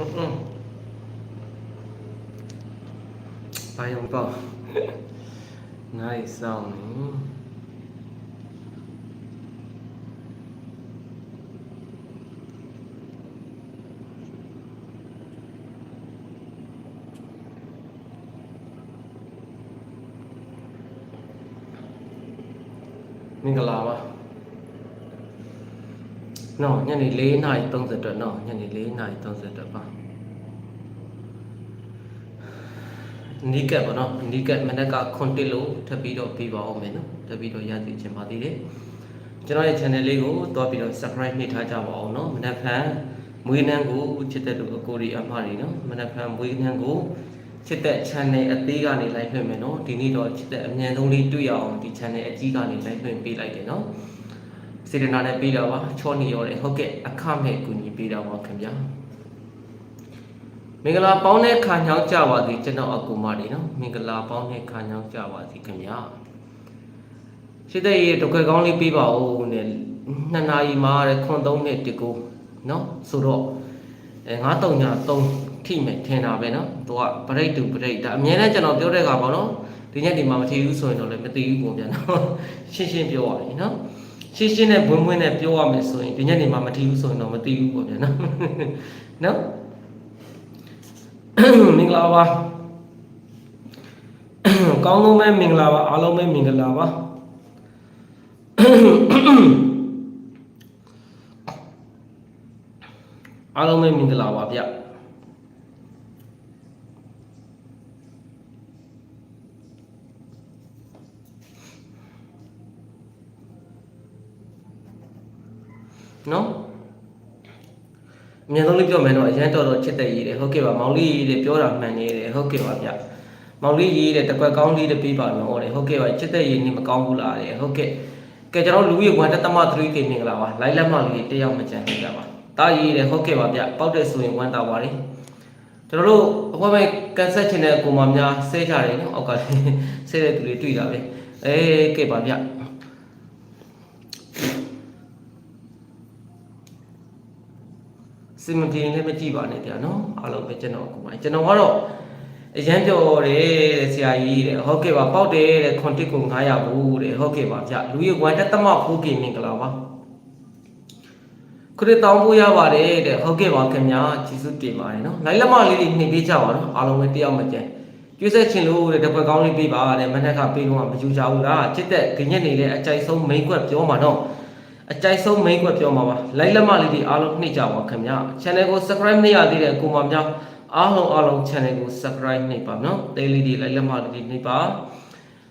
ဟုတ်ဟုတ်ဘာယုံပေါ့ nice sound မင်္ဂလာပါ နော်ညနေ4နာရီ30အတွက်နော်ညနေ4နာရီ30အတွက်ပါနီးကပ်ပါနော်နီးကပ်မနက်ကခွန်တစ်လို့ထပ်ပြီးတော့ပြီးပါအောင်မယ်နော်ထပ်ပြီးတော့ရသိချင်ပါသေးတယ်ကျွန်တော်ရဲ့ channel လေးကိုတွားပြီးတော့ subscribe နှိပ်ထားကြပါအောင်နော်မနက်ဖြန်မွေးနှမ်းကိုချစ်တဲ့လူအကိုရီအမတွေနော်မနက်ဖြန်မွေးနှမ်းကိုချစ်တဲ့ channel အသေးကနေလိုက်လွှင့်မယ်နော်ဒီနေ့တော့ချစ်တဲ့အမြန်ဆုံးလေးတွေ့ရအောင်ဒီ channel အကြီးကနေလိုက်လွှင့်ပေးလိုက်တယ်နော် စေတနာနဲ့ပေးတာပါချောနေရတယ်ဟုတ်ကဲ့အခမဲ့ကူညီပေးတာပါခင်ဗျာမင်္ဂလာပေါင်းတဲ့ခါညောင်းကြပါစေကျွန်တော်အကူမတွေနော်မင်္ဂလာပေါင်းတဲ့ခါညောင်းကြပါစေခင်ဗျာရှိတဲ့ရေတခွဲကောင်းလေးပေးပါဦးနဲ့နှစ်နာရီမှာတဲ့ခွန်သုံးနဲ့တကူနော်ဆိုတော့အဲ9ည3ထိမယ်ထင်တာပဲနော်သူကပရိတ်တူပရိတ်ဒါအမြဲတမ်းကျွန်တော်ပြောတဲ့ခါပေါ့နော်ဒီညဒီမှာမထီဘူးဆိုရင်တော့လည်းမသိဘူးပုံပြန်နော်ရှင်းရှင်းပြောရရင်နော် ရှင်းရှင်းနဲ့ဘွင်းဘွင်းနဲ့ပြောရမယ်ဆိုရင်ဒီညနေမှာမထီဘူးဆိုရင်တော့မသိဘူးပေါ့ဗျာနော်နော်မင်္ဂလာပါကောင်းဆုံးပဲမင်္ဂလာပါအားလုံးပဲမင်္ဂလာပါအားလုံးပဲမင်္ဂလာပါဗျ နော် အမြန်ဆုံးလေးပြောမယ်တော့အရန်တော်တော်ချစ်တဲ့ရေးတယ်ဟုတ်ကဲ့ပါမောင်လေးရေးတယ်ပြောတာမှန်နေတယ်ဟုတ်ကဲ့ပါဗျမောင်လေးရေးတယ်တကွက်ကောင်းလေးတွေပေးပါနော်တဲ့ဟုတ်ကဲ့ပါချစ်တဲ့ရေးနေမကောင်းဘူးလားတဲ့ဟုတ်ကဲ့ကဲကျွန်တော်လူကြီး1တက်သမ 3K မင်္ဂလာပါလိုက်လက်မလေးတယောက်မကြံနေကြပါတာရေးတယ်ဟုတ်ကဲ့ပါဗျပောက်တဲ့ဆိုရင်1တာပါလေကျွန်တော်တို့အခွင့်မဲ့ကန်ဆက်ချင်တဲ့ကိုမများဆဲကြတယ်နော်အောက်ကဆဲတဲ့သူတွေတွေ့တာပဲအေးကဲပါဗျ စင်မပြေလည်းမကြည့်ပါနဲ့ဗျာနော်အားလုံးပဲကျွန်တော်ကိုမိုင်းကျွန်တော်ကတော့အရန်ပြောတယ်တဲ့ဆရာကြီးတဲ့ဟုတ်ကဲ့ပါပေါက်တယ်တဲ့ခွန်တစ်ကို900ဘူးတဲ့ဟုတ်ကဲ့ပါဗျလူရဝမ်တက်သမဖိုးကင်မင်္ဂလာပါခရစ်တောင်းဖို့ရပါတယ်တဲ့ဟုတ်ကဲ့ပါခင်ဗျာကျေးဇူးတင်ပါတယ်နော်လိုက်လက်မလေးတွေနှိပ်ပေးကြပါနော်အားလုံးပဲတယောက်မကြံကျွေးဆက်ချင်လို့တဲ့တပတ်ကောင်းလေးပေးပါတဲ့မနက်ကပေးတော့မယူကြဘူးလားချစ်တဲ့ခညက်နေလေအကြိုက်ဆုံးမိန်ကွက်ပြောမှာတော့ အကြိုက်ဆုံးမိန်းကွက်ပြောမှာပါလိုက်လက်မလေးတွေအားလုံးနှိပ်ကြပါခင်ဗျာ channel ကို subscribe မရသေးတဲ့ကိုမများအားလုံးအားလုံး channel ကို subscribe နှိပ်ပါနော်တေးလေးတွေလိုက်လက်မလေးတွေနှိပ်ပါ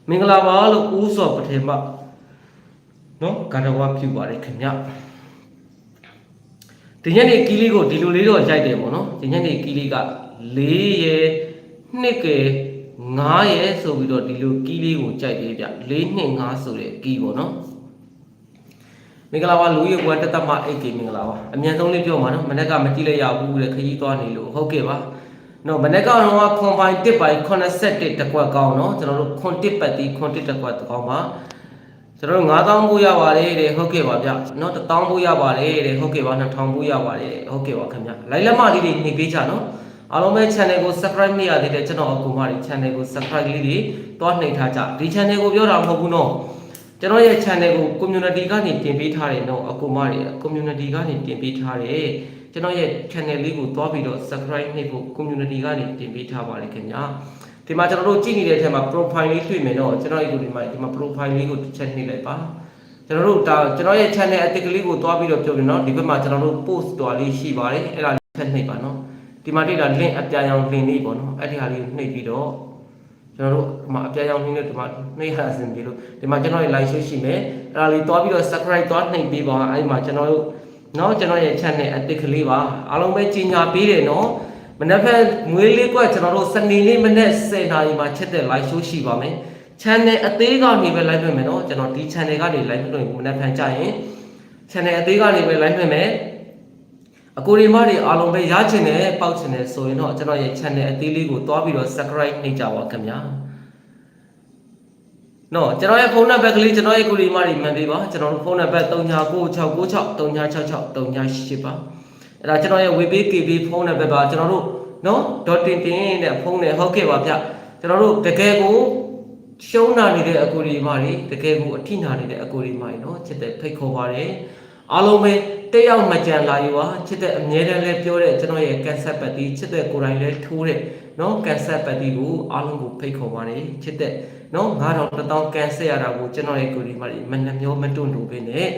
မင်္ဂလာပါလို့ဦးစောပထေမနော်ကာရဝပြုပါတယ်ခင်ဗျာဒီညနေကီးလေးကိုဒီလိုလေးတော့ရိုက်တယ်ပေါ့နော်ဒီညနေကီးလေးက၄ရဲ2ကဲ9ရဲဆိုပြီးတော့ဒီလိုကီးလေးကိုကြိုက်ပေးဗျ4 2 5ဆိုတဲ့ကီးပေါ့နော် မင်္ဂလာပါလူကြီးကွယ်တက်တက်မအိတ်ကေမင်္ဂလာပါအမြန်ဆုံးလေးပြောမှာနော်မနေ့ကမကြည့်လိုက်ရဘူးတဲ့ခကြီးသွားနေလို့ဟုတ်ကဲ့ပါနော်မနေ့ကတော့ခွန်ပိုင်း1ပိုင်း81တကွက်ကောင်းနော်ကျွန်တော်တို့ခွန်1ပတ်တီခွန်1တကွက်ကောင်းပါကျွန်တော်တို့9000ဘူးရပါတယ်တဲ့ဟုတ်ကဲ့ပါဗျနော်1000ဘူးရပါတယ်တဲ့ဟုတ်ကဲ့ပါ2000ဘူးရပါတယ်ဟုတ်ကဲ့ပါခင်ဗျလိုက်လက်မလေးတွေနှိပ်ပေးကြနော်အားလုံးပဲ channel ကို subscribe မရသေးတဲ့ကျွန်တော်အကူမတွေ channel ကို subscribe လေးတွေတွားနှိပ်ထားကြဒီ channel ကိုပြောတာမဟုတ်ဘူးနော် ကျွန်တော်ရဲ့ channel ကို community ကနေတင်ပေးထားတယ်နော်အကူမတွေ community ကနေတင်ပေးထားတယ်ကျွန်တော်ရဲ့ channel လေးကိုတွားပြီးတော့ subscribe နှိပ်ဖို့ community ကနေတင်ပေးထားပါတယ်ခင်ဗျာဒီမှာကျွန်တော်တို့ကြည့်နေတဲ့အထက်မှာ profile လေးတွေ့မယ်နော်ကျွန်တော်ရဲ့ဒီမှာဒီမှာ profile လေးကိုတစ်ချက်နှိပ်လိုက်ပါကျွန်တော်တို့ဒါကျွန်တော်ရဲ့ channel အသစ်ကလေးကိုတွားပြီးတော့ပြောပြနော်ဒီဘက်မှာကျွန်တော်တို့ post တော်လေးရှိပါတယ်အဲ့ဒါလေးထပ်နှိပ်ပါနော်ဒီမှာတွေ့တာ link အပြာရောင် link လေးပေါ့နော်အဲ့ဒီဟာလေးကိုနှိပ်ပြီးတော့ ကျွန်တော်တို့ဒီမှာအပြာရောင်နှင်းနဲ့ဒီမှာနှိပ်ဟန်စင်ပြီလို့ဒီမှာကျွန်တော်ရဲ့ live show ရှိမယ်အဲ့ဒါလေးတွားပြီးတော့ subscribe တွားနှိပ်ပေးပါအဲ့ဒီမှာကျွန်တော်တို့နော်ကျွန်တော်ရဲ့ channel အတစ်ကလေးပါအားလုံးပဲကြီးညာပေးတယ်နော်မနက်ဖက်ငွေလေးကွက်ကျွန်တော်တို့စနေနေ့မနက်10:00နာရီမှာချက်တဲ့ live show ရှိပါမယ် channel အသေးကနေပဲ live ဖြစ်မယ်နော်ကျွန်တော်ဒီ channel ကနေ live လုပ်ရင်မနက်ဖန်ကြရင် channel အသေးကနေပဲ live ဖြစ်မယ် အကိုရီမတွေအားလုံးပဲရချင်တယ်ပေါက်ချင်တယ်ဆိုရင်တော့ကျွန်တော်ရဲ့ channel အသေးလေးကိုတွားပြီးတော့ subscribe နှိပ်ကြပါခင်ဗျာနော်ကျွန်တော်ရဲ့ဖုန်းနံပါတ်ကလေးကျွန်တော်ရဲ့ကိုရီမတွေမှန်ပေးပါကျွန်တော်တို့ဖုန်းနံပါတ်399696 3966 3988ပါအဲ့ဒါကျွန်တော်ရဲ့ WePay KB ဖုန်းနံပါတ်ပါကျွန်တော်တို့နော်ဒေါ်တင်တင်တဲ့ဖုန်းနဲ့ဟုတ်ကဲ့ပါဗျကျွန်တော်တို့တကယ်ကိုရှုံးနာနေတဲ့အကူဒီမာတွေတကယ်ကိုအထိနာနေတဲ့အကူဒီမာတွေနော်ချစ်တဲ့ဖိတ်ခေါ်ပါတယ် အားလုံးပဲတက်ရောက်မကြံလာယူပါချစ်တဲ့အမြဲတမ်းလဲပြောတဲ့ကျွန်တော်ရဲ့ကန်ဆက်ပတ်တီချစ်တဲ့ကိုယ်တိုင်လဲထိုးတဲ့နော်ကန်ဆက်ပတ်တီကိုအားလုံးကိုဖိတ်ခေါ်ပါတယ်ချစ်တဲ့နော်9000 1000ကန်ဆက်ရတာကိုကျွန်တော်ရဲ့ကိုယ်ဒီမာတွေမနှမျောမတွန့်တူပဲနဲ့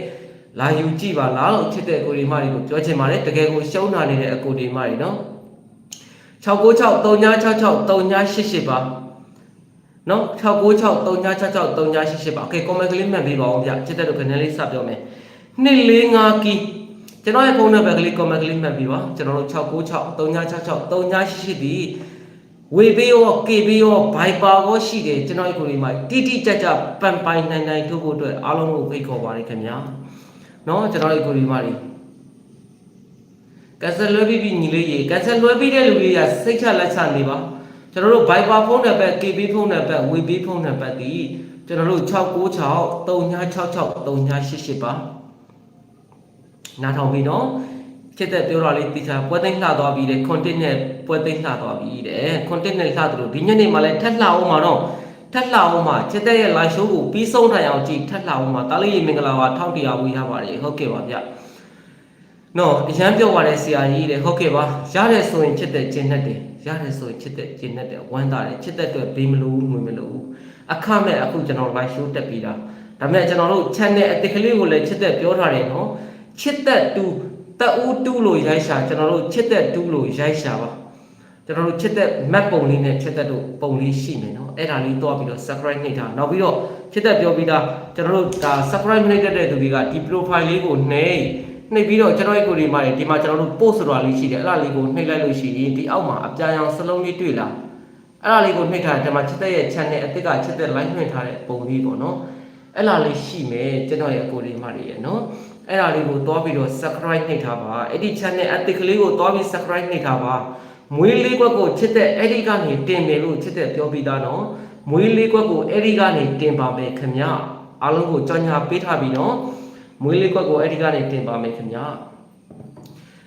လာယူကြည့်ပါလားလို့ချစ်တဲ့ကိုယ်ဒီမာတွေကိုပြောချင်ပါတယ်တကယ်ကိုရှုံးနာနေတဲ့အကူဒီမာတွေနော်696 3966 3988ပါနော်696 3966 3988ပါโอเค comment ကလေးမှတ်ပေးပါအောင်ဗျချစ်တဲ့တို့ခဏလေးစပြောမယ် 245ကီကျွန်တော်ရဲ့ဖုန်းနံပါတ်ကလေး comment ကလေးမှတ်ပေးပါကျွန်တော်တို့696 3966 3988ဒီဝေပေးရောကေပေးရောဘိုင်ပါရောရှိတယ်ကျွန်တော်ရဲ့ကိုယ်လေးမှာတိတိကျကျပန်ပိုင်နိုင်နိုင်ထုတ်ဖို့အတွက်အားလုံးကိုဖိတ်ခေါ်ပါတယ်ခင်ဗျာနော်ကျွန်တော်ရဲ့ကိုယ်လေးမှာဒီကက်ဆယ်လွှဲပြီးပြီညီလေးရေကက်ဆယ်လွှဲပြီးတဲ့လူလေးကစိတ်ချလက်ချနေပါကျွန်တော်တို့ Viber ဖုန်းနံပါတ် KB ဖုန်းနံပါတ် WeB ဖုန်းနံပါတ်ဒီကျွန်တော်တို့696 3966 3988ပါ နားထောင်ပြီနော်ချစ်တဲ့ပြောတာလေးတိကျပွဲသိမ်းလှသွားပြီတဲ့ content နဲ့ပွဲသိမ်းလှသွားပြီတဲ့ content နဲ့လှသလိုဒီညနေမှလည်းထက်လှအောင်မှာတော့ထက်လှအောင်မှာချစ်တဲ့ရဲ့ live show ကိုပြီးဆုံးထိုင်အောင်ကြည့်ထက်လှအောင်မှာတားလေးရေမင်္ဂလာပါထောက်တရားဝေးရပါတယ်ဟုတ်ကဲ့ပါဗျနော်အရန်ပြောပါတဲ့ဆရာကြီးတဲ့ဟုတ်ကဲ့ပါရတယ်ဆိုရင်ချစ်တဲ့ကျင်တတ်တယ်ရတယ်ဆိုရင်ချစ်တဲ့ကျင်တတ်တယ်ဝမ်းသာတယ်ချစ်တဲ့အတွက်ဘေးမလို့ငွေမလို့အခမဲ့အခုကျွန်တော် live show တက်ပြီးတာဒါပေမဲ့ကျွန်တော်တို့ channel အတစ်ကလေးကိုလည်းချစ်တဲ့ပြောထားတယ်နော် ချစ်တဲ့တူတက်ဦးတူလို့ရိုက်ရှာကျွန်တော်တို့ချစ်တဲ့တူလို့ရိုက်ရှာပါကျွန်တော်တို့ချစ်တဲ့ map ပုံလေးနဲ့ချစ်တဲ့တို့ပုံလေးရှိမယ်နော်အဲ့ဒါလေးတော့ပြီးတော့ subscribe နှိပ်ထားနောက်ပြီးတော့ချစ်တဲ့ပြောပြီးသားကျွန်တော်တို့ဒါ subscribe နှိပ်တဲ့သူတွေကဒီ profile လေးကိုနှိပ်နှိပ်ပြီးတော့ကျွန်တော်ရဲ့ကိုယ်ဒီမှာဒီမှာကျွန်တော်တို့ post ဆိုတာလေးရှိတယ်အဲ့ဒါလေးကိုနှိပ်လိုက်လို့ရှိရင်ဒီအောက်မှာအပြာရောင်စလုံးလေးတွေ့လာအဲ့ဒါလေးကိုနှိပ်ထားတယ်ဒီမှာချစ်တဲ့ရဲ့ channel အသစ်ကချစ်တဲ့ live နှိပ်ထားတဲ့ပုံလေးပေါ့နော်အဲ့ဒါလေးရှိမယ်ကျွန်တော်ရဲ့ကိုယ်ဒီမှာတွေရဲ့နော် အဲ့ဒါလေးကိုတွားပြီးတော့ subscribe နှိပ်ထားပါအဲ့ဒီ channel အသစ်ကလေးကိုတွားပြီး subscribe နှိပ်ထားပါမွေးလေးကွက်ကိုချစ်တဲ့အဲ့ဒီကနေတင်မယ်လို့ချစ်တဲ့ပြောပြီးသားနော်မွေးလေးကွက်ကိုအဲ့ဒီကနေတင်ပါမယ်ခင်ဗျအားလုံးကိုကြော်ညာပေးထားပြီးနော်မွေးလေးကွက်ကိုအဲ့ဒီကနေတင်ပါမယ်ခင်ဗျ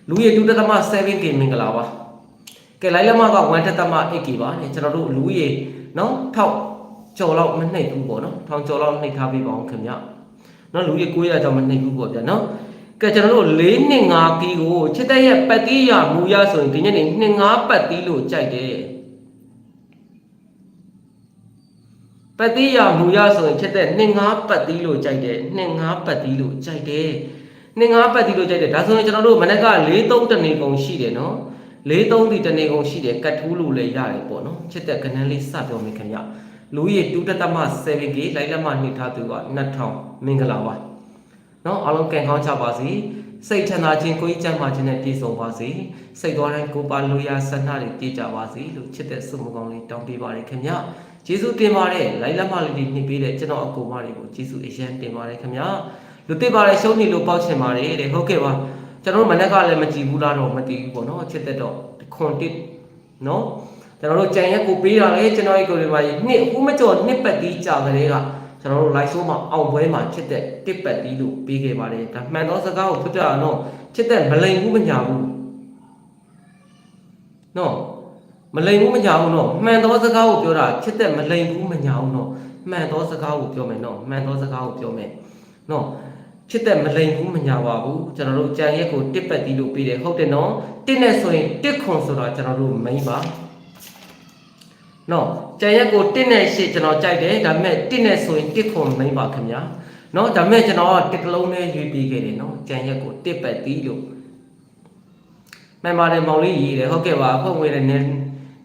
လူရတူတသမ 7k မင်္ဂလာပါကဲလိုက်လက်မက1တသမ 8k ပါねကျွန်တော်တို့လူရနော်ထောက်ကြော်လောက်မနှိပ်ဘူးပေါ့နော်ထောင်ကြော်လောက်နှိပ်ထားပြီးပါအောင်ခင်ဗျ နော်လူရ900ကြောင့်မနှိပ်ဘူးပေါ့ဗျာနော်ကဲကျွန်တော်တို့4နှစ်5ကီကိုချစ်တဲ့ရဲ့ပတ်တိရမူရဆိုရင်ဒီညနေ2 5ပတ်တိလို့ကြိုက်တယ်ပတ်တိရမူရဆိုရင်ချစ်တဲ့2 5ပတ်တိလို့ကြိုက်တယ်2 5ပတ်တိလို့ကြိုက်တယ်2 5ပတ်တိလို့ကြိုက်တယ်ဒါဆိုရင်ကျွန်တော်တို့မနေ့က4 3တနေကုန်ရှိတယ်နော်4 3ဒီတနေကုန်ရှိတယ်ကတ်ထူးလို့လည်းရတယ်ပေါ့နော်ချစ်တဲ့ကနန်းလေးစပြောမိခင်ဗျ လူကြီး2တသမ 7k လိုက်လက်မနှိထားသူက2000မင်္ဂလာပါနော်အားလုံးကံကောင်းကြပါစေစိတ်ချမ်းသာခြင်းကိုယ်ကြီးကျန်းမာခြင်းနဲ့ပြည့်စုံပါစေစိတ်သွားတိုင်းကိုယ်ပါလူရဆန္ဒတွေပြည့်ကြပါစေလို့ချစ်တဲ့ဆုမကောင်းလေးတောင်းပေးပါရခင်ဗျကျေးဇူးတင်ပါတယ်လိုက်လက်မလေးတွေနှိပ်ပေးတဲ့ကျွန်တော်အကူမတွေကိုကျေးဇူးအရန်တင်ပါတယ်ခင်ဗျလူတစ်ပါတယ်ရှုံးနေလို့ပေါက်ချင်ပါတယ်တဲ့ဟုတ်ကဲ့ပါကျွန်တော်တို့မနေ့ကလည်းမကြည့်ဘူးလားတော့မသိဘူးပေါ့နော်ချစ်တဲ့တော့ခွန်တစ်နော် ကျွန်တော်တို့ကြံရက်ကိုပေးတာလေကျွန်တော်ရဲ့ကိုယ်တွေပါနှစ်အခုမကြော်နှစ်ပတ်တီးကြာကလေးကကျွန်တော်တို့ live show မှာအောင်ပွဲမှာချစ်တဲ့တစ်ပတ်တီးလို့ပေးခဲ့ပါတယ်ဒါမှန်သောစကားကိုပြပြတော့ချစ်တဲ့မလိန်ဘူးမညာဘူးနော်မလိန်ဘူးမညာဘူးနော်မှန်သောစကားကိုပြောတာချစ်တဲ့မလိန်ဘူးမညာဘူးနော်မှန်သောစကားကိုပြောမယ်နော်မှန်သောစကားကိုပြောမယ်နော်ချစ်တဲ့မလိန်ဘူးမညာပါဘူးကျွန်တော်တို့ကြံရက်ကိုတစ်ပတ်တီးလို့ပေးတယ်ဟုတ်တယ်နော်တစ်နဲ့ဆိုရင်တစ်ခွန်ဆိုတာကျွန်တော်တို့မိန်ပါ နော်ကြံရက်ကိုတစ်နဲ့ရှေ့ကျွန်တော်ကြိုက်တယ်ဒါပေမဲ့တစ်နဲ့ဆိုရင်တစ်ခွန်မိန်ပါခင်ဗျာနော်ဒါပေမဲ့ကျွန်တော်ကတစ်ကလုံးနဲ့ရွေးပြီးခဲ့တယ်နော်ကြံရက်ကိုတစ်ပတ်တီးလို့မှန်ပါတယ်မောင်လေးရေးတယ်ဟုတ်ကဲ့ပါဖုန်းဝေးတဲ့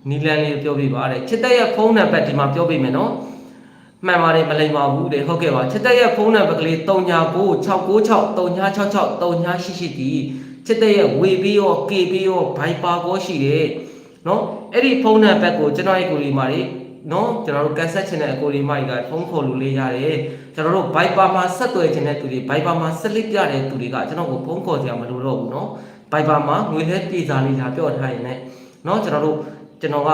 နီလန်လေးပြောပြပါတဲ့ချစ်တဲ့ရဲ့ဖုန်းနံပါတ်ဒီမှာပြောပြမယ်နော်မှန်ပါတယ်မလိမ္မာဘူးတဲ့ဟုတ်ကဲ့ပါချစ်တဲ့ရဲ့ဖုန်းနံပါတ်ကလေး399696 3966 3988ဒီချစ်တဲ့ရဲ့ဝေပြီးရော KB ရော Viber ကိုရှိတယ်နော် အဲ့ဒီဖုန်းနံပါတ်ကိုကျွန်တော်ရဲ့ကိုဒီမှာလေနော်ကျွန်တော်တို့ကန်ဆက်ချင်တဲ့အကိုဒီမိုက်ကဖုန်းခေါ်လို့လေးရတယ်ကျွန်တော်တို့ Viber မှာဆက်သွယ်ချင်တဲ့သူတွေ Viber မှာဆက်လက်ပြတဲ့သူတွေကကျွန်တော်ကိုဖုန်းခေါ်စရာမလိုတော့ဘူးနော် Viber မှာငွေလဲပြေစာလေးလာပြော့ထားရင်လည်းနော်ကျွန်တော်တို့ကျွန်တော်က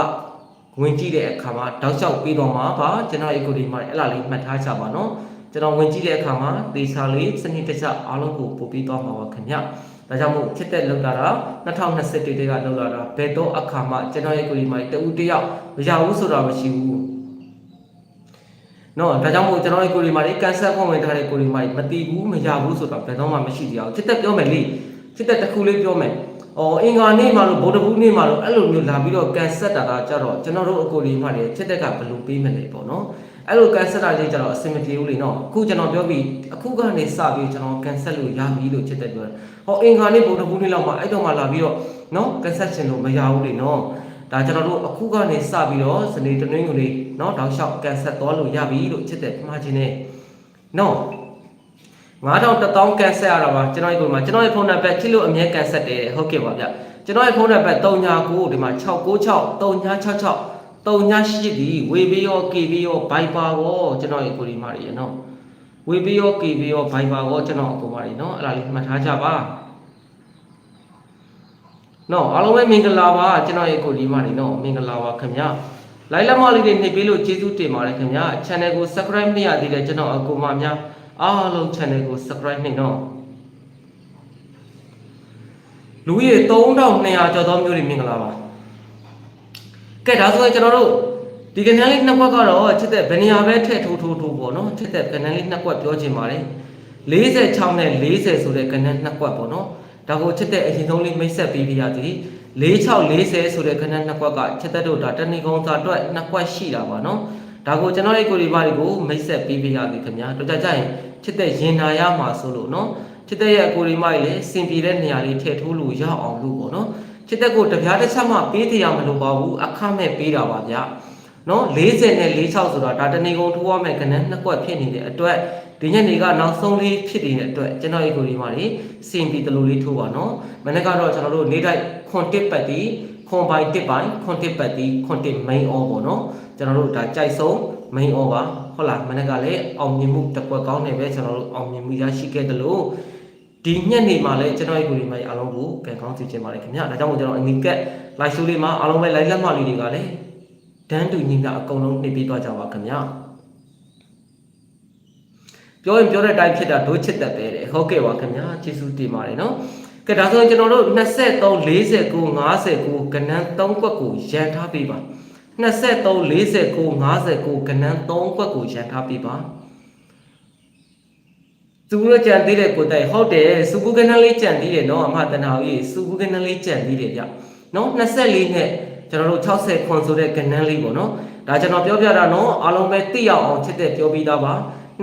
ဝင်ကြည့်တဲ့အခါမှာတောက်လျှောက်ပြီးတော့မှာပါကျွန်တော် eco တွေမှာအဲ့လားလေးမှတ်ထားကြပါနော်ကျွန်တော်ဝင်ကြည့်တဲ့အခါမှာဒေစာလေးစနစ်တကျအားလုံးကိုပို့ပြီးသွားမှာပါခင်ဗျ ဒါကြောင့်မို့ချစ်တဲ့လောက်တာတော့2021တည်းကလောက်လာတာဘယ်တော့အခါမှကျွန်တော်ရဲ့ကိုဒီမိုက်တူတယောက်မရဘူးဆိုတာမရှိဘူးနော်ဒါကြောင့်မို့ကျွန်တော်ရဲ့ကိုဒီမိုက်ကန်ဆယ်ဖွင့်ဝင်ထားတဲ့ကိုဒီမိုက်မတီးဘူးမရဘူးဆိုတာဘယ်တော့မှမရှိကြအောင်ချစ်တဲ့ပြောမယ်လေချစ်တဲ့တစ်ခုလေးပြောမယ်အော်အင်္ဂါနေ့မှာလို့ဗုဒ္ဓဘူးနေ့မှာလို့အဲ့လိုမျိုးလာပြီးတော့ကန်ဆက်တာကကြတော့ကျွန်တော်တို့အကိုဒီမိုက်တွေချစ်တဲ့ကဘယ်လိုပေးမလဲပေါ့နော် အဲ့လိုကန်ဆက်တာလေးကြတော့အဆင်မပြေဘူးလေနော်အခုကျွန်တော်ပြောပြီးအခုကနေစပြီးကျွန်တော်ကန်ဆက်လို့ရပြီလို့ချစ်တဲ့ပြောတယ်ဟောအင်္ဂါနေ့ဗုဒ္ဓဘူးနေ့လောက်မှာအဲ့တော့မှလာပြီးတော့နော်ကန်ဆက်ရှင်လို့မရဘူးလေနော်ဒါကျွန်တော်တို့အခုကနေစပြီးတော့စနေတနင်္ဂနွေနော်တောက်လျှောက်ကန်ဆက်သွားလို့ရပြီလို့ချစ်တဲ့မှားခြင်းနဲ့နော်9000တထောင်ကန်ဆက်ရတာပါကျွန်တော်ဒီမှာကျွန်တော်ရဲ့ဖုန်းနံပါတ်ချစ်လို့အမြဲကန်ဆက်တယ်ဟုတ်ကဲ့ပါဗျကျွန်တော်ရဲ့ဖုန်းနံပါတ်39ဒီမှာ696 3966 3988ဒီဝေဘီရော KB ရော Viber ရောကျွန်တော်ရဲ့ကိုဒီမာတွေရနော်ဝေဘီရော KB ရော Viber ရောကျွန်တော်အကိုမာတွေနော်အဲ့ဒါလေးမှတ်ထားကြပါနော်အားလုံးပဲမင်္ဂလာပါကျွန်တော်ရဲ့ကိုဒီမာတွေနော်မင်္ဂလာပါခင်ဗျာလိုက်လက်မလေးတွေနှိပ်ပေးလို့ကျေးဇူးတင်ပါတယ်ခင်ဗျာ channel ကို subscribe မရသေးတဲ့ကျွန်တော်အကိုမများအားလုံး channel ကို subscribe နှိပ်နော်လူကြီး3200ကျော်သောမျိုးတွေမင်္ဂလာပါ ကဲဒါဆိုရင်ကျွန်တော်တို့ဒီကဏ္ဍလေးနှစ်ခွက်ကတော့ချစ်တဲ့ဗနေယာပဲထည့်ထိုးထိုးထိုးပေါ့နော်ချစ်တဲ့ကဏ္ဍလေးနှစ်ခွက်ပြောချင်ပါတယ်46နဲ့40ဆိုတဲ့ကဏ္ဍနှစ်ခွက်ပေါ့နော်ဒါကိုချစ်တဲ့အရင်ဆုံးလေးမိတ်ဆက်ပေးပြရသည်4640ဆိုတဲ့ကဏ္ဍနှစ်ခွက်ကချစ်တဲ့တို့ဒါတဏီကုံစာအတွက်နှစ်ခွက်ရှိတာပါနော်ဒါကိုကျွန်တော်ရဲ့ကိုဒီပါတွေကိုမိတ်ဆက်ပေးပြရသည်ခင်ဗျာတော့ကြကြရင်ချစ်တဲ့ရင်နာရမှာဆိုလို့နော်ချစ်တဲ့ရဲ့ကိုဒီမကြီးလည်းစင်ပြေတဲ့နေရာလေးထည့်ထိုးလို့ရအောင်လို့ပေါ့နော် ချစ်တဲ့ကိုတပြားတစ်ချက်မှပေးတရားမလို့ပါဘူးအခမဲ့ပေးတာပါဗျာနော်40နဲ့46ဆိုတာဒါတဏီကုံထိုးရမယ်ကဏ္ဍနှစ်ခွက်ဖြစ်နေတဲ့အတွက်ဒီညနေကနောက်ဆုံးလေးဖြစ်နေတဲ့အတွက်ကျွန်တော်ရဲ့ကိုဒီမကြီးစင်ပြေတလူလေးထိုးပါနော်မနေ့ကတော့ကျွန်တော်တို့နေတိုင်းခွန်တစ်ပတ်တီခွန်ပိုင်းတစ်ပိုင်းခွန်တစ်ပတ်တီခွန်တစ် main on ပေါ့နော်ကျွန်တော်တို့ဒါကြိုက်ဆုံး main on ပါဟုတ်လားမနေ့ကလည်းအောင်မြင်မှုတစ်ကွက်ကောင်းနေပဲကျွန်တော်တို့အောင်မြင်မှုရရှိခဲ့တယ်လို့ ဒီညနေမှာလည်းကျွန်တော်ရဲ့ကိုဒီမကြီးအားလုံးကိုကံကောင်းစီခြင်းပါတယ်ခင်ဗျာဒါကြောင့်မို့ကျွန်တော်အနီကက် live show လေးမှာအားလုံးပဲ live လက်မှတ်လေးတွေကလည်းတန်းတူညီမျှအကုန်လုံးနှိပ်ပြီးသွားကြပါခင်ဗျာပြောရင်ပြောတဲ့အတိုင်းဖြစ်တာဒိုးချစ်တတ်ပဲတဲ့ဟုတ်ကဲ့ပါခင်ဗျာကျေးဇူးတင်ပါတယ်နော်ကဲဒါဆိုရင်ကျွန်တော်တို့23 49 59ကဏ္ဍ3ကွက်ကိုရန်ထားပေးပါ23 49 59ကဏ္ဍ3ကွက်ကိုရန်ထားပေးပါ သူတို့ကြံသေးတဲ့ကိုတိုင်ဟုတ်တယ်စုကူကဏ္ဍလေးကြံသေးတယ်နော်အမတနာကြီးစုကူကဏ္ဍလေးကြံသေးတယ်ဗျနော်24နဲ့ကျွန်တော်တို့60ခွန်ဆိုတဲ့ကဏ္ဍလေးပေါ့နော်ဒါကျွန်တော်ပြောပြတာနော်အားလုံးပဲသိရအောင်ချစ်တဲ့ပြောပြီးသားပါ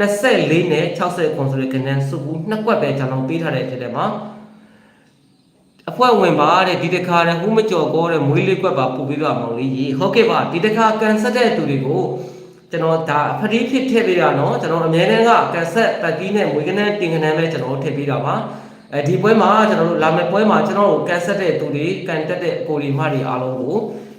24နဲ့60ခွန်ဆိုတဲ့ကဏ္ဍစုကူနှစ်ကွက်ပဲကျွန်တော်ပေးထားတဲ့ဖြစ်တယ်မှာအဖွဲ့ဝင်ပါတဲ့ဒီတခါတည်းဟူးမကြော်ကောတဲ့မွေးလေးကွက်ပါပူပြီးတော့မောင်လေးကြီးဟုတ်ကဲ့ပါဒီတခါကန်ဆက်တဲ့သူတွေကို ကျွန်တော်ဒါဖတိဖြစ်ထည့်ပေးတာနော်ကျွန်တော်အများတန်းကကန်ဆက်ပတ်တီးနဲ့မွေးကနန်းတင်ကနန်းပဲကျွန်တော်ထည့်ပေးတာပါအဲဒီပွဲမှာကျွန်တော်တို့လာမယ့်ပွဲမှာကျွန်တော်တို့ကန်ဆက်တဲ့သူတွေကန်တက်တဲ့အကိုဒီမတွေအားလုံးကို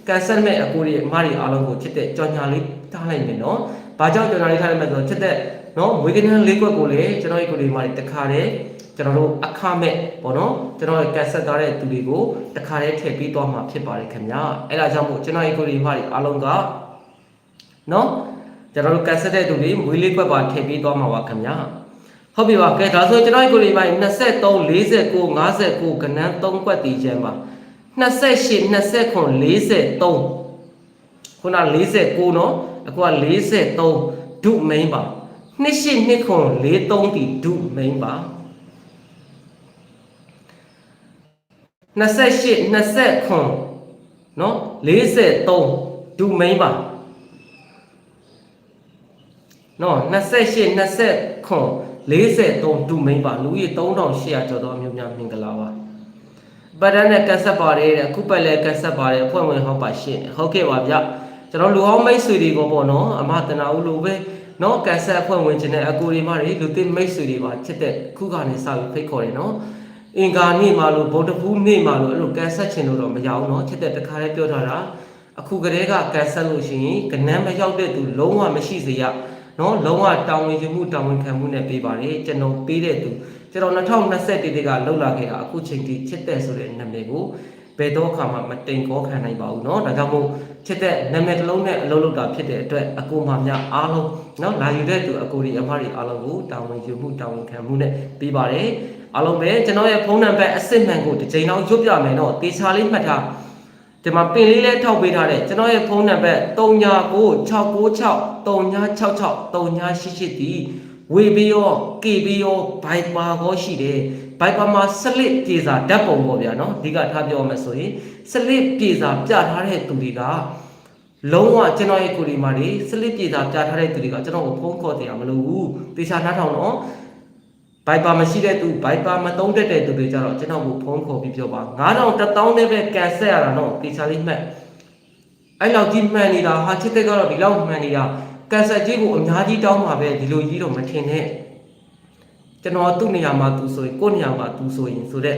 ကန်ဆက်မဲ့အကိုဒီမတွေအားလုံးကိုချစ်တဲ့ကြော်ညာလေးထားလိုက်မယ်နော်။ဘာကြောင့်ကြော်ညာလေးထားလိုက်မလဲဆိုတော့ချစ်တဲ့နော်မွေးကနန်းလေးကွက်ကိုလည်းကျွန်တော်ရဲ့ကိုဒီမတွေတခါတည်းကျွန်တော်တို့အခမဲ့ပေါ့နော်ကျွန်တော်ရဲ့ကန်ဆက်ထားတဲ့သူတွေကိုတခါတည်းထည့်ပေးသွားမှာဖြစ်ပါတယ်ခင်ဗျာအဲ့ဒါကြောင့်မို့ကျွန်တော်ရဲ့ကိုဒီမတွေအားလုံးကနော် ကျွန်တော်တို့ကန်ဆက်တဲ့သူတွေမွေးလေးကွက်ပါထည့်ပေးသွားမှာပါခင်ဗျာဟုတ်ပြီပါကဲဒါဆိုကျွန်တော်ကိုလေးပိုင်း23 49 59ကဏ္ဍ3ကွက်တည်ခြင်းပါ28 29 43ခုန49နော်အခုက43ဒုမိန်ပါ28 2ခွန်43တီဒုမိန်ပါ28 20ခွန်နော်43ဒုမိန်ပါ နော်28 20ခွန်43ဒုမိန်ပါလူကြီး3800ကျော်သောအမျိုးများမင်္ဂလာပါပဒန်းနဲ့ကက်ဆက်ပါတယ်တဲ့အခုပတ်လဲကက်ဆက်ပါတယ်အဖွဲ့ဝင်ဟောက်ပါရှင်းဟုတ်ကဲ့ပါဗျကျွန်တော်လူဟောင်းမိတ်ဆွေတွေကိုပေါ့နော်အမတနာဦးလိုပဲနော်ကက်ဆက်အဖွဲ့ဝင်ခြင်းနဲ့အကူတွေမတွေလူသိမိတ်ဆွေတွေပါချစ်တဲ့ခုကနေစပြီးဖိတ်ခေါ်တယ်နော်အင်္ဂါနေ့မှာလို့ဗုဒ္ဓဖူးနေ့မှာလို့အဲ့လိုကန်ဆက်ချင်လို့တော့မရဘူးเนาะချစ်တဲ့တခါလေးပြောထားတာအခုကလေးကကန်ဆက်လို့ရှိရင်ကနန်းမရောက်တဲ့သူလုံးဝမရှိစေရ เนาะလုံးဝတောင်းဝင်ခြင်းမှုတောင်းဝင်ခံမှုနဲ့ပေးပါတယ်ကျွန်တော်ပေးတဲ့သူကျွန်တော်2021တည်းကလှုပ်လာခဲ့တာအခုချိန်ထိချစ်တဲ့ဆိုတဲ့နာမည်ကိုဘယ်တော့အခါမှမတိမ်ကောခံနိုင်ပါဘူးเนาะဒါကြောင့်မို့ချစ်တဲ့နာမည်တစ်လုံးနဲ့အလုပ်လုပ်တာဖြစ်တဲ့အတွက်အကူမများအားလုံးเนาะလာယူတဲ့သူအကူတွေအမတွေအားလုံးကိုတောင်းဝင်ယူမှုတောင်းဝင်ခံမှုနဲ့ပေးပါတယ် အားလုံးပဲကျွန်တော်ရဲ့ဖုန်းနံပါတ်အစစ်မှန်ကိုတစ်ချိန်လောက်ရွတ်ပြမယ်နော်တေချာလေးမှတ်ထား ဒီမှာပင်လေးလဲထောက်ပေးထားတဲ့ကျွန်တော်ရဲ့ဖုန်းနံပါတ်399696 3966 3988ဒီဝေပြီးရောကေပြီးရောဘိုက်ပါကောရှိတယ်ဘိုက်ပါမှာစလစ်ပြေစာဓာတ်ပုံပေါ့ဗျာနော်အဓိကထားပြောမယ်ဆိုရင်စလစ်ပြေစာပြထားတဲ့သူတွေကလုံးဝကျွန်တော်ရဲ့ကိုဒီမာတွေစလစ်ပြေစာပြထားတဲ့သူတွေကကျွန်တော်ကိုဖုန်းခေါ်တရားမလို့ဘူးတေချာနားထောင်တော့ ဗိုက်ပါမရှိတဲ့သူဗိုက်ပါမသုံးတတ်တဲ့သူတွေကြတော့ကျွန်တော်ကိုဖုန်းခေါ်ပြီးပြောပါ9000 1000နဲ့ပဲကန်ဆက်ရတာနော်တေချာလေးမှတ်အဲ့လောက်ကြီးမှန်နေတာဟာချစ်တဲ့ကတော့ဒီလောက်မှန်နေတာကန်ဆက်ကြီးကိုအများကြီးတောင်းမှာပဲဒီလိုကြီးတော့မထင်နဲ့ကျွန်တော်သူ့နေရာမှာသူဆိုရင်ကိုယ့်နေရာမှာသူဆိုရင်ဆိုတော့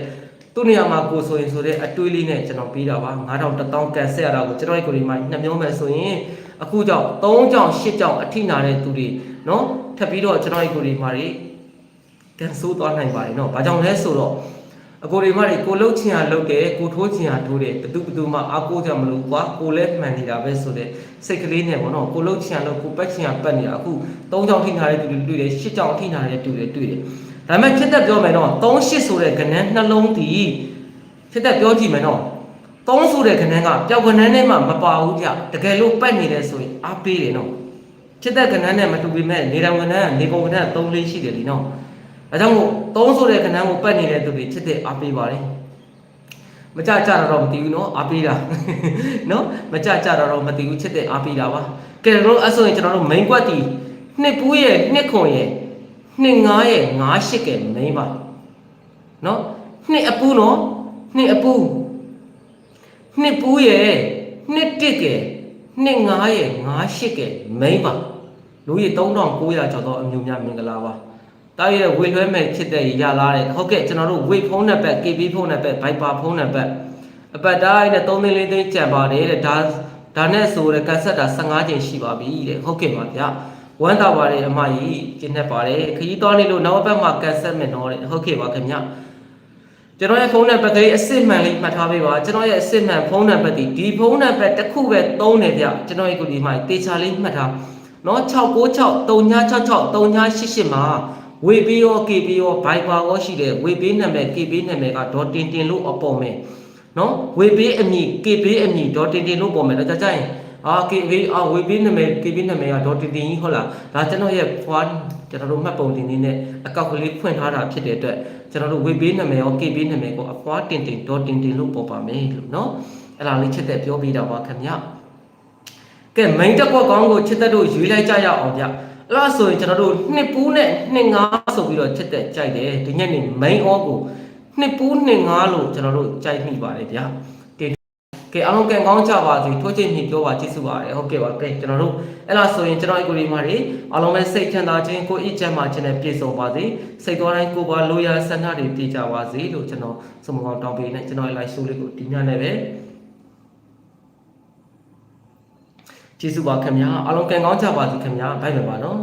သူ့နေရာမှာကိုဆိုရင်ဆိုတဲ့အတွေးလေးနဲ့ကျွန်တော်ပေးတာပါ9000 1000ကန်ဆက်ရတာကိုကျွန်တော်ရဲ့ကိုယ်လေးမှာနှစ်မျိုးမဲ့ဆိုရင်အခုကြောင့်3ကြောင့်8ကြောင့်အထိနာတဲ့သူတွေနော်ထပ်ပြီးတော့ကျွန်တော်ရဲ့ကိုယ်လေးမှာတွေ တန်ဆိုးသွားနိုင်ပါတယ်နော်။ဘာကြောင့်လဲဆိုတော့အကိုတွေမတွေကိုလှုပ်ချင်အောင်လှုပ်တယ်ကိုထိုးချင်အောင်ထိုးတယ်ဘသူဘသူမှအားကိုးကြမလို့ကွာကိုလည်းမှန်နေတာပဲဆိုတဲ့စိတ်ကလေးနဲ့ပေါ့နော်ကိုလှုပ်ချင်အောင်လှုပ်ကိုပတ်ချင်အောင်ပတ်နေတာအခု၃ကြောင်ထိနာတဲ့တူတူတွေ့တယ်၈ကြောင်ထိနာတဲ့တူတူတွေ့တယ်ဒါပေမဲ့ဖြစ်သက်ပြောမယ်နော်၃၈ဆိုတဲ့ကဏ္ဍနှလုံးတီးဖြစ်သက်ပြောကြည့်မယ်နော်၃ဆိုတဲ့ကဏ္ဍကပျောက်ကဏ္ဍနဲ့မှမပါဘူးကြတကယ်လို့ပတ်နေတယ်ဆိုရင်အားပေးတယ်နော်ဖြစ်သက်ကဏ္ဍနဲ့မတူပေမဲ့နေတော်ကဏ္ဍကနေကုန်ကဏ္ဍ၃လေးရှိတယ်လीနော် အဲကြောင့်မို့၃ဆိုတဲ့ကဏ္ဍကိုပတ်နေတဲ့သူတွေချက်သက်အားပေးပါတယ် မကြကြတော့မသိဘူးเนาะအားပေးတာ เนาะမကြကြတော့မသိဘူးချစ်တဲ့အားပေးတာပါကဲတော့အဲ့ဆိုရင်ကျွန်တော်တို့ main ကွက်တီနှစ်ပူးရဲ့နှစ်ခွန်ရဲ့နှစ်ငါးရဲ့ငါးရှစ်ကဲ main ပါเนาะနှစ်အပူเนาะနှစ်အပူနှစ်ပူးရဲ့နှစ်တစ်ကဲနှစ်ငါးရဲ့ငါးရှစ်ကဲ main ပါလူကြီး3900ကျော်တော့အမျိုးများမင်္ဂလာပါ တားရဲ့ဝေလွှဲမဲ့ဖြစ်တဲ့ရလာတဲ့ဟုတ်ကဲ့ကျွန်တော်တို့ဝေဖုန်းနံပါတ် KB ဖုန်းနံပါတ် Viber ဖုန်းနံပါတ်အပတ်တိုင်းနဲ့3သိန်း4သိန်းကြံပါတယ်တဲ့ဒါဒါနဲ့ဆိုတဲ့ကတ်ဆက်တာ15ချိန်ရှိပါပြီတဲ့ဟုတ်ကဲ့ပါဗျာဝမ်းသာပါတယ်အမကြီးကျင်းနေပါတယ်ခကြီးတော်နေလို့နောက်ဘက်မှာကတ်ဆက်မယ်တော့တဲ့ဟုတ်ကဲ့ပါခင်ဗျာကျွန်တော်ရဲ့ဖုန်းနံပါတ်ကလေးအစစ်မှန်လေးမှတ်ထားပေးပါကျွန်တော်ရဲ့အစစ်မှန်ဖုန်းနံပါတ်ဒီဒီဖုန်းနံပါတ်တစ်ခုပဲသုံးနေဗျကျွန်တော်ရဲ့ကိုဒီမှာတေချာလေးမှတ်ထားနော်696 3966 3988မှာ ဝေပေးရော KB ရော Viber ရောရှိတယ်ဝေပေးနာမည် KB နာမည်ကဒေါ်တင်တင်လို့အပေါ်မယ်နော်ဝေပေးအမည် KB အမည်ဒေါ်တင်တင်လို့ပေါ်မယ်ဒါကြကြရင်အာ KB အာဝေပေးနာမည် KB နာမည်ကဒေါ်တင်တင်ကြီးဟုတ်လားဒါကျွန်တော်ရဲ့ဖွာကျွန်တော်တို့မှတ်ပုံတင်နေနဲ့အကောက်ကလေးဖွင့်ထားတာဖြစ်တဲ့အတွက်ကျွန်တော်တို့ဝေပေးနာမည်ရော KB နာမည်ကိုအဖွာတင်တင်ဒေါ်တင်တင်လို့ပေါ်ပါမယ်လို့နော်အဲ့ဒါလေးချက်တဲ့ပြောပြတာပါခင်ဗျကဲ main တက်ကွက်ကောင်းကိုချက်တဲ့တို့ရွေးလိုက်ကြရအောင်ဗျ အဲ့ဒါဆိုရင်ကျွန်တော်တို့နှစ်ပူးနဲ့နှစ်ငါးဆိုပြီးတော့ချက်တဲ့ကြိုက်တယ်ဒီညနေ main all ကိုနှစ်ပူးနှစ်ငါးလို့ကျွန်တော်တို့ကြိုက်မိပါတယ်ဗျတင်ကဲအားလုံးကံကောင်းကြပါစေထိုးချိန်မြပြောပါကျေးဇူးပါတယ်ဟုတ်ကဲ့ပါကဲကျွန်တော်တို့အဲ့ဒါဆိုရင်ကျွန်တော်အကိုဒီမာတွေအားလုံးပဲစိတ်ချမ်းသာခြင်းကိုယ်အစ်ချမ်းသာခြင်းနဲ့ပြည့်စုံပါစေစိတ်တော်တိုင်းကိုယ်ပါလိုရာဆန္ဒတွေပြည့်ကြပါစေလို့ကျွန်တော်စမကောင်တောင်းပေးနေကျွန်တော်ရဲ့ live show လေးကိုဒီညနေပဲ ကျေးဇူးပါခင်ဗျာအားလုံးကံကောင်းကြပါစေခင်ဗျာဘိုင်ဘယ်ပါနော်